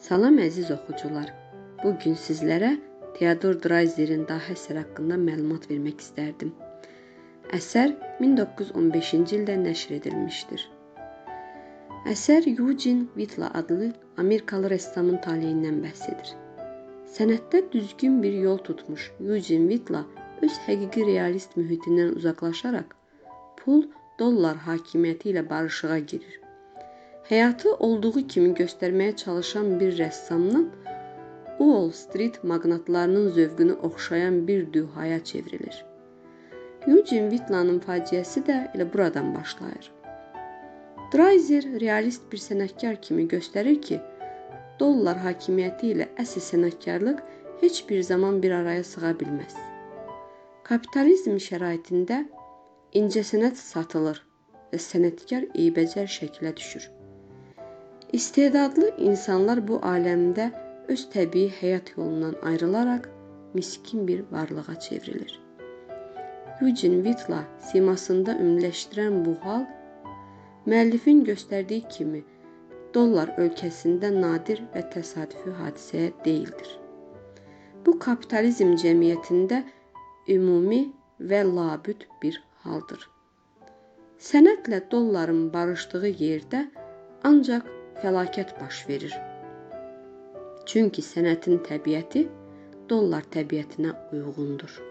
Salam əziz oxucular. Bu gün sizlərə Theodor Dreiser'in daha əsər haqqında məlumat vermək istərdim. Əsər 1915-ci ildə nəşr edilmişdir. Əsər Eugene Vitla adlı Amerikalı rəssamın taleyindən bəhs edir. Sənətdə düzgün bir yol tutmuş Eugene Vitla öz həqiqi realist mühitindən uzaqlaşaraq pul, dollar hakimiyyəti ilə barışığa girir. Həyatı olduğu kimi göstərməyə çalışan bir rəssamdan Wall Street maqnatlarının zövqünü oxşayan bir dühaya çevrilir. Eugene Vitlanın faciəsi də elə buradan başlayır. Dreiser realist bir sənətkar kimi göstərir ki, dollar hakimiyyəti ilə əsl sənətkarlıq heç bir zaman bir araya sığa bilməz. Kapitalizm şəraitində incəsənət satılır və sənətkar eybəcər şəklə düşür. İstedadlı insanlar bu aləmdə öz təbii həyat yolundan ayrılaraq miskin bir varlığa çevrilir. Eugene Vitla simasında ümumiləşdirən bu hal müəllifin göstərdiyi kimi dollar ölkəsində nadir və təsadüfi hadisəyə deyildir. Bu kapitalizm cəmiyyətində ümumi və labüd bir haldır. Sənətlə dolların barışdığı yerdə ancaq fəlakət baş verir. Çünki sənətin təbiəti dollar təbiətinə uyğundur.